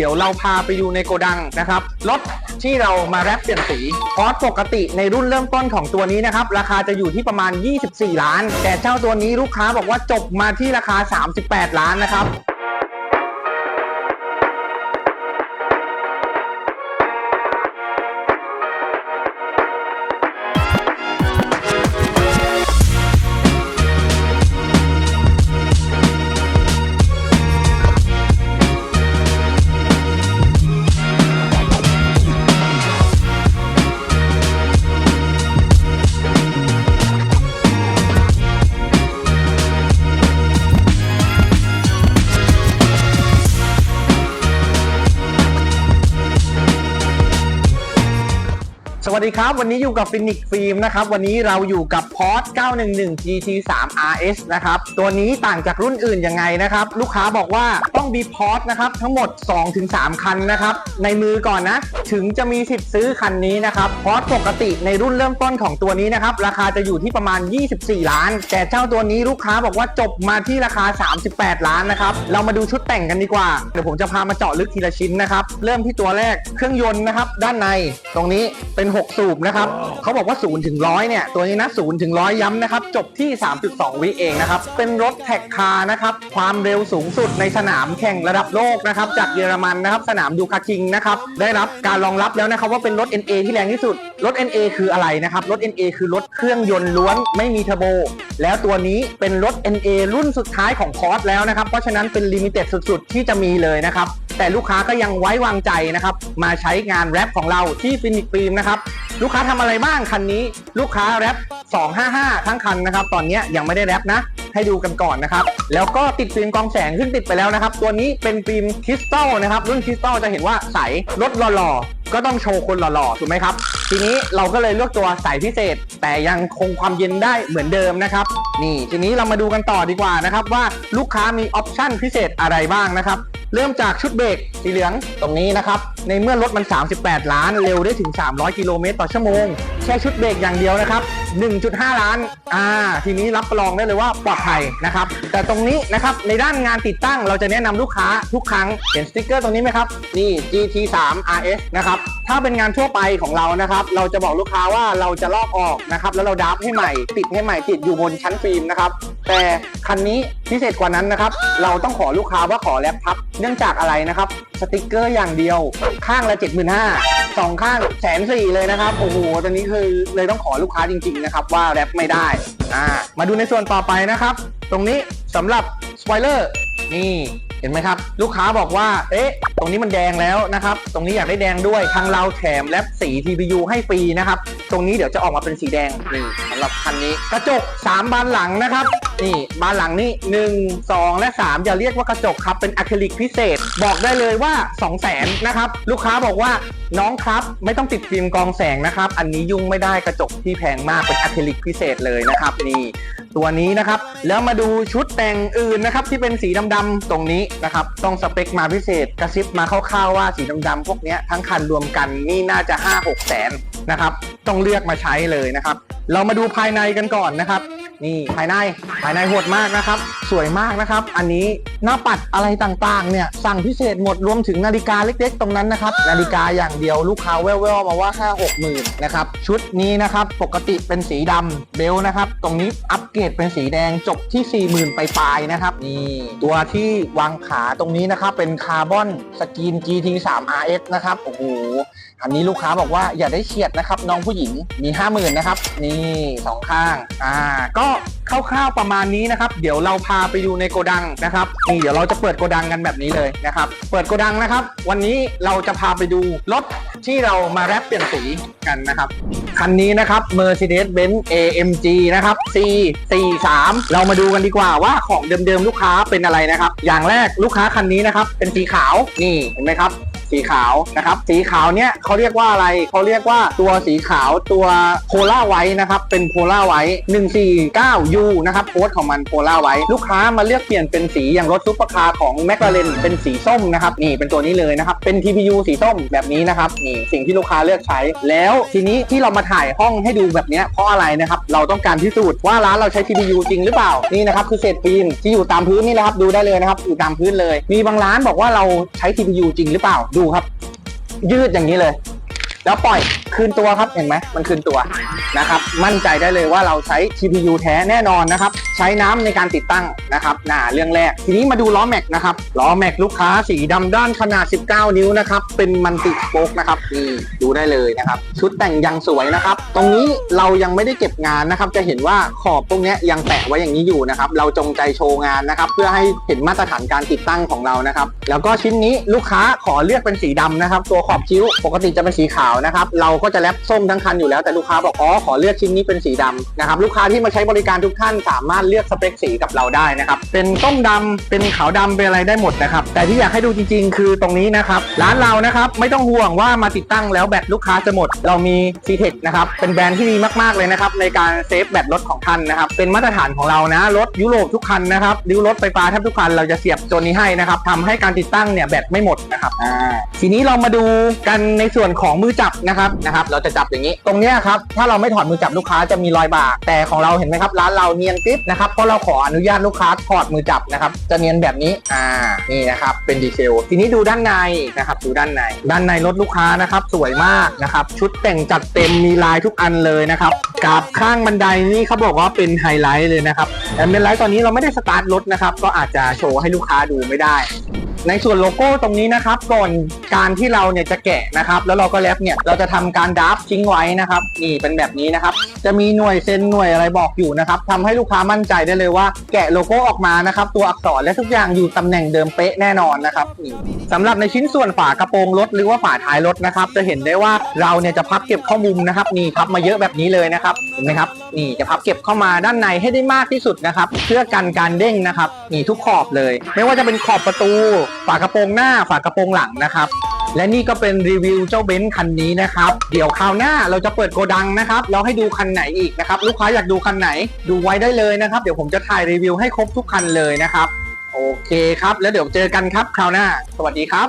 เดี๋ยวเราพาไปดูในโกดังนะครับรถที่เรามาแรปเปลี่ยนสีคอสปกติในรุ่นเริ่มต้นของตัวนี้นะครับ ราคาจะอยู่ที่ประมาณ 24 ล้าน แต่เจ้าตัวนี้ลูกค้าบอกว่าจบมาที่ราคา 38 ล้านนะครับ วัสดีครับ วันนี้อยู่กับฟินิกฟิล์มนะครับ วันนี้เราอยู่กับพอร์ต911 GT3 RS นะครับ ตัวนี้ต่างจากรุ่นอื่นยังไงนะครับ ลูกค้าบอกว่าต้องมีพอร์ตนะครับทั้งหมด 2-3 คันนะครับ ในมือก่อนนะ ถึงจะมีสิทธิ์ซื้อคันนี้นะครับพอร์ตปกติในรุ่นเริ่มต้นของตัวนี้นะครับ ราคาจะอยู่ที่ประมาณ 24 ล้าน แต่เจ้าตัวนี้ลูกค้าบอกว่าจบมาที่ราคา 38 ล้านนะครับ เรามาดูชุดแต่งกันดีกว่า เดี๋ยวผมจะพามาเจาะลึกทีละชิ้นนะครับ เริ่มที่ตัวแรกเครื่องยนต์นะครับ ด้านในตรงนี้เป็น 6สูบนะครับเขาบอกว่า0ถึง100เนี่ย ตัวนี้นะ0ถึง100ย้ำนะครับ จบที่ 3.2 วิเองนะครับ เป็นรถแท็กคาร์นะครับ ความเร็วสูงสุดในสนามแข่งระดับโลกนะครับ จากเยอรมันนะครับ สนามดูคาคิงนะครับ ได้รับการรองรับแล้วนะครับว่าเป็นรถ NA ที่แรงที่สุด รถ NA คืออะไรนะครับ รถ NA คือรถเครื่องยนต์ล้วนไม่มีเทอร์โบ แล้วตัวนี้เป็นรถ NA รุ่นสุดท้ายของคอร์สแล้วนะครับ เพราะฉะนั้นเป็นลิมิเต็ดสุด ๆ ที่จะมีเลยนะครับ แต่ลูกค้าก็ยังไว้วางใจนะครับ มาใช้งานแรปของเราที่ฟินิกฟิล์มนะครับ ลูกค้าทำอะไรบ้างคันนี้ ลูกค้าแรป255 ทั้งคันนะครับ ตอนนี้ยังไม่ได้แรปนะ ให้ดูกันก่อนนะครับ แล้วก็ติดฟิล์มกองแสงขึ้นติดไปแล้วนะครับ ตัวนี้เป็นฟิล์มคริสตัลนะครับ รุ่นคริสตัลจะเห็นว่าใสรถหล่อๆก็ต้องโชว์คนหล่อๆถูกไหมครับทีนี้เราก็เลยเลือกตัวใสพิเศษ แต่ยังคงความเย็นได้เหมือนเดิมนะครับ นี่ทีนี้เรามาดูกันต่อดีกว่านะครับว่าลูกค้ามีออปชั่นพิเศษอะไรบ้างนะครับ เริ่มจากชุดเบรกสีเหลืองตรงนี้นะครับ ในเมื่อรถมัน 38 ล้านเร็วได้ถึง 300 กิโลเมตรต่อชั่วโมง แค่ชุดเบรกอย่างเดียวนะครับ 1.5 ล้าน อ่า ทีนี้รับรองได้เลยว่าปลอดภัยนะครับ แต่ตรงนี้นะครับ ในด้านงานติดตั้งเราจะแนะนำลูกค้าทุกครั้ง เห็นสติ๊กเกอร์ตรงนี้ไหมครับ นี่ GT3 RS นะครับ ถ้าเป็นงานทั่วไปของเรานะครับ เราจะบอกลูกค้าว่าเราจะลอกออกนะครับ แล้วเราดับให้ใหม่ ติดให้ใหม่ ติดอยู่บนชั้นฟิล์มนะครับ แต่คันนี้ พิเศษกว่านั้นนะครับ เราต้องขอลูกค้าว่าขอแลปทับ เนื่องจากอะไรนะครับ สติกเกอร์อย่างเดียว ข้างละ 75,000สองข้างแสนสี่เลยนะครับ โอ้โห ตอนนี้คือเลยต้องขอลูกค้าจริง ๆ นะครับ ว่าแรปไม่ได้ อ่า มาดูในส่วนต่อไปนะครับ ตรงนี้สำหรับสปอยเลอร์ นี่ เห็นไหมครับ ลูกค้าบอกว่า เอ๊ะ ตรงนี้มันแดงแล้วนะครับ ตรงนี้อยากได้แดงด้วยทางเราแถมแรปสี TPU ให้ฟรีนะครับ ตรงนี้เดี๋ยวจะออกมาเป็นสีแดงนี่สำหรับคันนี้ กระจก 3 บานหลังนะครับ นี่บานหลังนี่1 2 และ 3 อย่าเรียกว่ากระจกครับ เป็นอะคริลิกพิเศษ บอกได้เลยว่า 2 0 0 0 0นนะครับ ลูกค้าบอกว่าน้องครับ ไม่ต้องติดฟิล์มกองแสงนะครับ อันนี้ยุ่งไม่ได้กระจกที่แพงมากเป็นอะคริลิกพิเศษเลยนะครับนี่ตัวนี้นะครับ แล้วมาดูชุดแต่งอื่นนะครับที่เป็นสีดำๆตรงนี้นะครับต้องสเปคมาพิเศษกระซิบมาคร่าวๆว่าสีดำๆพวกนี้ทั้งคันรวมกันนี่น่าจะ 5-6 แสนนะครับ ต้องเลือกมาใช้เลยนะครับ เรามาดูภายในกันก่อนนะครับ นี่ภายในภายในโหดมากนะครับ สวยมากนะครับ อันนี้หน้าปัดอะไรต่างๆ เนี่ย สั่งพิเศษหมดรวมถึงนาฬิกาเล็กๆ ตรงนั้นนะครับ นาฬิกาอย่างเดียวลูกค้าแว่วๆมาว่า5 6หมื่นนะครับ ชุดนี้นะครับ ปกติเป็นสีดำเบลนะครับ ตรงนี้อัปเกรดเป็นสีแดงจบที่40,000ไปปลายๆนะครับ นี่ตัวที่วางขาตรงนี้นะครับเป็นคาร์บอนสกรีน GT3 RS นะครับโอ้โห อันนี้ลูกค้าบอกว่าอย่าได้เฉียดนะครับ น้องผู้หญิงมี 50,000นะครับ นี่สองข้างอ่าก็คร่าวๆประมาณนี้นะครับ เดี๋ยวเราพาไปดูในโกดังนะครับนี่เดี๋ยวเราจะเปิดโกดังกันแบบนี้เลยนะครับ เปิดโกดังนะครับ วันนี้เราจะพาไปดูรถที่เรามาแรปเปลี่ยนสีกันนะครับคันนี้นะครับ Mercedes-Benz AMG นะครับ C43 เรามาดูกันดีกว่าว่าของเดิมๆลูกค้าเป็นอะไรนะครับ อย่างแรกลูกค้าคันนี้นะครับ เป็นสีขาวนี่เห็นไหมครับ สีขาวนะครับ สีขาวเนี่ยเขาเรียกว่าอะไรเขาเรียกว่าตัวสีขาวตัวโพล่าไว้นะครับเป็นโพล่าไว้ 149U นะครับโค้ดของมันโพล่าไว้ลูกค้ามาเลือกเปลี่ยนเป็นสีอย่างรถซุปเปอร์คาร์ของแมคลาเรนเป็นสีส้มนะครับนี่เป็นตัวนี้เลยนะครับเป็น TPU สีส้มแบบนี้นะครับนี่สิ่งที่ลูกค้าเลือกใช้ แล้วทีนี้ที่เรามาถ่ายห้องให้ดูแบบเนี้ยเพราะอะไรนะครับเราต้องการพิสูจน์ว่าร้านเราใช้ TPU จริงหรือเปล่านี่นะครับคือเศษฟิล์มที่อยู่ตามพื้นนี่นะครับดูได้เลยนะครับอยู่ตามพื้นเลย มีบางร้านบอกว่าเราใช้ TPU จริงหรือเปล่าดููครับ ยืดอย่างนี้เลย แล้วปล่อยคืนตัวครับเห็นไหมมันคืนตัว นะครับ มั่นใจได้เลยว่าเราใช้ TPU แท้แน่นอนนะครับ ใช้น้ำในการติดตั้งนะครับน่าเรื่องแรก ทีนี้มาดูล้อแม็กนะครับ ล้อแม็กลูกค้าสีดำด้านขนาด 19 นิ้วนะครับ เป็นมันติสโป๊กนะครับนี่ดูได้เลยนะครับ ชุดแต่งยังสวยนะครับ ตรงนี้เรายังไม่ได้เก็บงานนะครับ จะเห็นว่าขอบตรงเนี้ยยังแปะไว้อย่างนี้อยู่นะครับ เราจงใจโชว์งานนะครับ เพื่อให้เห็นมาตรฐานการติดตั้งของเรานะครับ แล้วก็ชิ้นนี้ลูกค้าขอเลือกเป็นสีดำนะครับ ตัวขอบคิ้วปกติจะเป็นสีขาวนะครับ เราก็จะแรปส้มทั้งคันอยู่แล้วแต่ลูกค้าบอกอ๋อขอเลือกชิ้นนี้เป็นสีดำนะครับลูกค้าที่มาใช้บริการทุกท่านสามารถเลือกสเปคสีกับเราได้นะครับเป็นส้มดำเป็นขาวดำเป็นอะไรได้หมดนะครับแต่ที่อยากให้ดูจริง ๆ คือตรงนี้นะครับร้านเรานะครับไม่ต้องห่วงว่ามาติดตั้งแล้วแบตลูกค้าจะหมด เรามี c t e c นะครับเป็นแบรนด์ที่ดีมากๆเลยนะครับในการเซฟแบตรถของท่านนะครับเป็นมาตรฐานของเรานะรถยุโรปทุกคันนะครับดิวรถไฟฟ้าแทบทุกคันเราจะเสียบตัวนี้ให้นะครับทำให้การติดตั้งเนี่ยแบตไม่หมดนะครับอ่าทีนี้เรามาดูกันในส่วนของมือจับนะครับนะครับ เราจะจับอย่างนี้ ตรงเนี้ยครับถ้าเราไม่ถอดมือจับลูกค้าจะมีรอยบาก แต่ของเราเห็นไหมครับร้านเราเนียนกริบนะครับเพราะเราขออนุญาตลูกค้าถอดมือจับนะครับจะเนียนแบบนี้อ่านี่นะครับเป็นดีเซลทีนี้ดูด้านในนะครับดูด้านใน ด้านในรถลูกค้านะครับสวยมากนะครับชุดแต่งจัดเต็มมีลายทุกอันเลยนะครับกับข้างบันไดนี่เขาบอกว่าเป็นไฮไลท์เลยนะครับแต่เป็นไลท์ตอนนี้เราไม่ได้สตาร์ทรถนะครับก็อาจจะโชว์ให้ลูกค้าดูไม่ได้ ในส่วนโลโก้ตรงนี้นะครับก่อนการที่เราเนี่ยจะแกะนะครับ แล้วเราก็แรปเนี่ยเราจะทำการดับทิ้งไว้นะครับนี่เป็นแบบนี้นะครับ จะมีหน่วยเซนหน่วยอะไรบอกอยู่นะครับทำให้ลูกค้ามั่นใจได้เลยว่า แกะโลโก้ออกมานะครับ ตัวอักษรและทุกอย่างอยู่ตำแหน่งเดิมเป๊ะแน่นอนนะครับนี่สำหรับในชิ้นส่วนฝากระโปรงรถหรือว่าฝาท้ายรถนะครับ จะเห็นได้ว่าเราเนี่ยจะพับเก็บข้อมุมนะครับนี่พับมาเยอะแบบนี้เลยนะครับเห็นไหมครับนี่จะพับเก็บเข้ามาด้านในให้ได้มากที่สุดนะครับเพื่อกันการเด้งนะครับนี่ทุกขอบเลย ไม่ว่าจะเป็นขอบประตูฝากระโปรงหน้าฝากระโปรงหลังนะครับ และนี่ก็เป็นรีวิวเจ้าเบนซ์คันนี้นะครับ เดี๋ยวคราวหน้าเราจะเปิดโกดังนะครับแล้วให้ดูคันไหนอีกนะครับ ลูกค้าอยากดูคันไหนดูไว้ได้เลยนะครับ เดี๋ยวผมจะถ่ายรีวิวให้ครบทุกคันเลยนะครับ โอเคครับ แล้วเดี๋ยวเจอกันครับคราวหน้า สวัสดีครับ